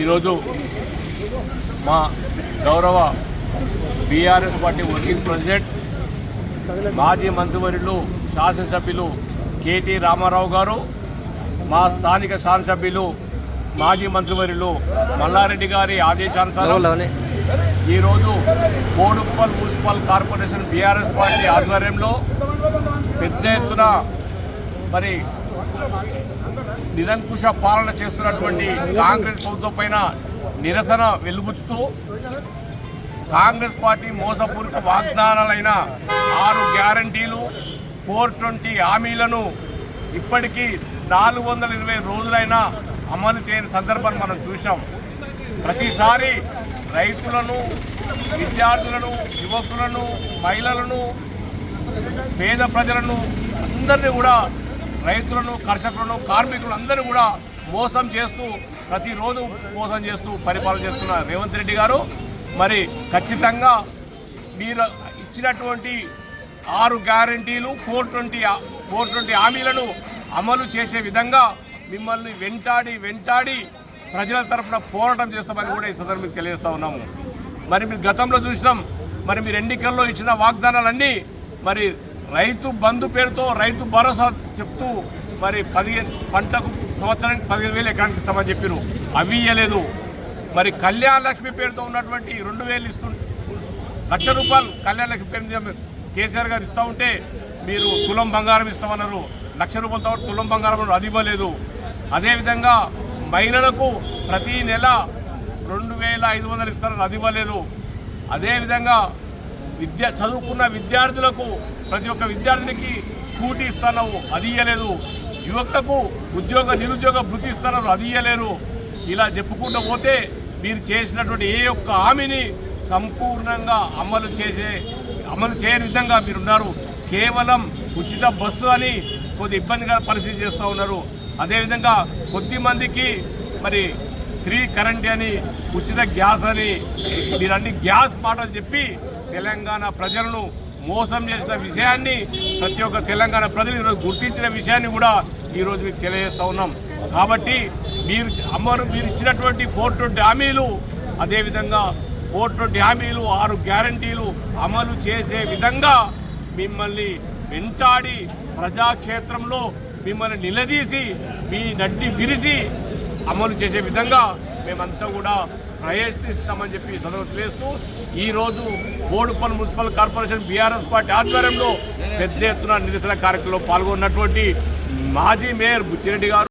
ఈరోజు మా గౌరవ బీఆర్ఎస్ పార్టీ వర్కింగ్ ప్రెసిడెంట్ మాజీ మంత్రివర్యులు శాసనసభ్యులు కేటీ రామారావు గారు మా స్థానిక శాసనసభ్యులు మాజీ మంత్రివర్యులు మల్లారెడ్డి గారి ఆదేశానుసారం ఈరోజు Boduppal municipal corporation BRS party ఆధ్వర్యంలో పెద్ద ఎత్తున మరి నిరంకుశ పాలన చేస్తున్నటువంటి కాంగ్రెస్ ప్రభుత్వం పైన నిరసన వెలుగుచుతూ కాంగ్రెస్ పార్టీ మోసపూరిత వాగ్దానాలైన ఆరు గ్యారంటీలు ఫోర్ ట్వంటీ హామీలను ఇప్పటికీ నాలుగు వందల ఇరవై రోజులైనా అమలు చేయని సందర్భాన్ని మనం చూసాం ప్రతిసారి రైతులను విద్యార్థులను యువకులను మహిళలను పేద ప్రజలను అందరినీ కూడా రైతులను కర్షకులను కార్మికులను అందరూ కూడా మోసం చేస్తూ ప్రతిరోజు మోసం చేస్తూ పరిపాలన చేస్తున్న రేవంత్ రెడ్డి గారు. మరి ఖచ్చితంగా మీరు ఇచ్చినటువంటి ఆరు గ్యారంటీలు ఫోర్ ట్వంటీ ఫోర్ ట్వంటీ హామీలను అమలు చేసే విధంగా మిమ్మల్ని వెంటాడి వెంటాడి ప్రజల తరఫున పోరాటం చేస్తామని కూడా ఈ సందర్భంగా తెలియజేస్తూ ఉన్నాము. మరి మీరు గతంలో చూసినాం. మరి మీరు ఎన్నికల్లో ఇచ్చిన వాగ్దానాలన్నీ మరి రైతు బంధు పేరుతో రైతు భరోసా చెప్తూ మరి పదిహేను పంటకు సంవత్సరానికి పదిహేను వేలు ఎకరానికి ఇస్తామని చెప్పారు అవి ఇయ్యలేదు. మరి కళ్యాణ లక్ష్మి పేరుతో ఉన్నటువంటి రెండు వేలు ఇస్తు లక్ష రూపాయలు కళ్యాణ లక్ష్మి పేరు కేసీఆర్ గారు ఇస్తూ ఉంటే మీరు తులం బంగారం ఇస్తామన్నారు. లక్ష రూపాయలతో తులం బంగారం అది ఇవ్వలేదు. అదేవిధంగా మహిళలకు ప్రతి నెల రెండు వేల ఐదు వందలు ఇస్తారని అది ఇవ్వలేదు. అదేవిధంగా విద్య చదువుకున్న విద్యార్థులకు ప్రతి ఒక్క విద్యార్థినికి స్కూటీ ఇస్తున్నావు అది ఇయ్యలేదు. యువకులకు ఉద్యోగ నిరుద్యోగ భృతి ఇస్తున్నారు అది ఇయ్యలేరు. ఇలా చెప్పుకుంటూ పోతే మీరు చేసినటువంటి ఏ ఒక్క హామీని సంపూర్ణంగా అమలు చేసే అమలు చేయని విధంగా మీరున్నారు. కేవలం ఉచిత బస్సు అని కొద్ది ఇబ్బందిగా పరిస్థితి చేస్తూ ఉన్నారు. అదేవిధంగా కొద్దిమందికి మరి ఫ్రీ కరెంట్ అని ఉచిత గ్యాస్ అని మీరన్ని గ్యాస్ మాటలు చెప్పి తెలంగాణ ప్రజలను మోసం చేసిన విషయాన్ని ప్రతి ఒక్క తెలంగాణ ప్రజలు ఈరోజు గుర్తించిన విషయాన్ని కూడా ఈరోజు మీకు తెలియజేస్తూ ఉన్నాం. కాబట్టి మీరు అమ్మరు మీరు ఇచ్చినటువంటి ఫోర్ ట్వంటీ హామీలు అదేవిధంగా ఫోర్ ట్వంటీ హామీలు ఆరు గ్యారంటీలు అమలు చేసే విధంగా మిమ్మల్ని వెంటాడి ప్రజాక్షేత్రంలో మిమ్మల్ని నిలదీసి మీ నడ్డి విరిచి అమలు చేసే విధంగా మేమంతా కూడా ప్రయత్నిస్తామని చెప్పి సదరు తెలియజేస్తూ ఈరోజు Boduppal municipal corporation BRS party ఆధ్వర్యంలో పెద్ద ఎత్తున నిరసన కార్యక్రమంలో పాల్గొన్నటువంటి మాజీ మేయర్ బుచ్చిరెడ్డి గారు.